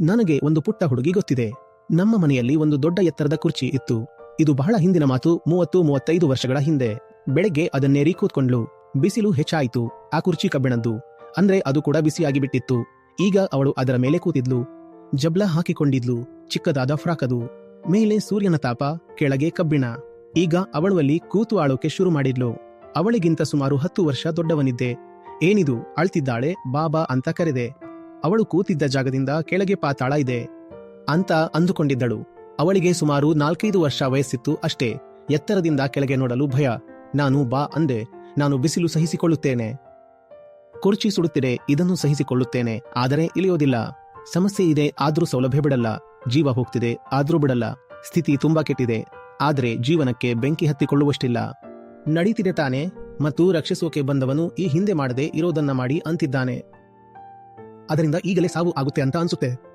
ನನಗೆ ಒಂದು ಪುಟ್ಟ ಹುಡುಗಿ ಗೊತ್ತಿದೆ. ನಮ್ಮ ಮನೆಯಲ್ಲಿ ಒಂದು ದೊಡ್ಡ ಎತ್ತರದ ಕುರ್ಚಿ ಇತ್ತು. ಇದು ಬಹಳ ಹಿಂದಿನ ಮಾತು, ಮೂವತ್ತು, ಮೂವತ್ತೈದು ವರ್ಷಗಳ ಹಿಂದೆ. ಬೆಳಗ್ಗೆ ಅದನ್ನೇರಿ ಕೂತ್ಕೊಂಡ್ಲು. ಬಿಸಿಲು ಹೆಚ್ಚಾಯಿತು. ಆ ಕುರ್ಚಿ ಕಬ್ಬಿಣದ್ದು. ಅಂದ್ರೆ ಅದು ಕೂಡ ಬಿಸಿಯಾಗಿ ಬಿಟ್ಟಿತ್ತು ಈಗ ಅವಳು ಅದರ ಮೇಲೆ ಕೂತಿದ್ಲು. ಜಬ್ಲ ಹಾಕಿಕೊಂಡಿದ್ಲು. ಚಿಕ್ಕದಾದ ಫ್ರಾಕ್ ಅದು. ಮೇಲೆ ಸೂರ್ಯನ ತಾಪ, ಕೆಳಗೆ ಕಬ್ಬಿಣ. ಈಗ ಅವಳು ಅಲ್ಲಿ ಕೂತು ಆಳೋಕೆ ಶುರು ಮಾಡಿದ್ಲು. ಅವಳಿಗಿಂತ ಸುಮಾರು ಹತ್ತು ವರ್ಷ ದೊಡ್ಡವನಿದ್ದೆ. ಏನಿದು, ಅಳ್ತಿದ್ದಾಳೆ, ಬಾಬಾ ಅಂತ ಕರೆದೆ. ಅವಳು ಕೂತಿದ್ದ ಜಾಗದಿಂದ ಕೆಳಗೆ ಪಾತಾಳ ಇದೆ ಅಂತ ಅಂದುಕೊಂಡಿದ್ದಳು. ಅವಳಿಗೆ ಸುಮಾರು ನಾಲ್ಕೈದು ವರ್ಷ ವಯಸ್ಸಿತ್ತು ಅಷ್ಟೇ. ಎತ್ತರದಿಂದ ಕೆಳಗೆ ನೋಡಲು ಭಯ. ನಾನು ಬಾ ಅಂದೆ. ನಾನು ಬಿಸಿಲು ಸಹಿಸಿಕೊಳ್ಳುತ್ತೇನೆ. ಕುರ್ಚಿ ಸುಡುತ್ತಿದೆ. ಇದನ್ನು ಸಹಿಸಿಕೊಳ್ಳುತ್ತೇನೆ. ಆದರೆ ಇಳಿಯೋದಿಲ್ಲ. ಸಮಸ್ಯೆ ಇದೆ. ಆದ್ರೂ ಸೌಲಭ್ಯ ಬಿಡಲ್ಲ. ಜೀವ ಹೋಗ್ತಿದೆ. ಆದ್ರೂ ಬಿಡಲ್ಲ. ಸ್ಥಿತಿ ತುಂಬಾ ಕೆಟ್ಟಿದೆ. ಆದರೆ ಜೀವನಕ್ಕೆ ಬೆಂಕಿ ಹತ್ತಿಕೊಳ್ಳುವಷ್ಟಿಲ್ಲ. ನಡೀತಿದೆ ತಾನೆ. ಮತ್ತು ರಕ್ಷಿಸೋಕೆ ಬಂದವನು ಈ ಹಿಂದೆ ಮಾಡದೆ ಇರೋದನ್ನ ಮಾಡಿ ಅಂತಿದ್ದಾನೆ. ಅದರಿಂದ ಈಗಲೇ ಸಾವು ಆಗುತ್ತೆ ಅಂತ ಅನ್ಸುತ್ತೆ.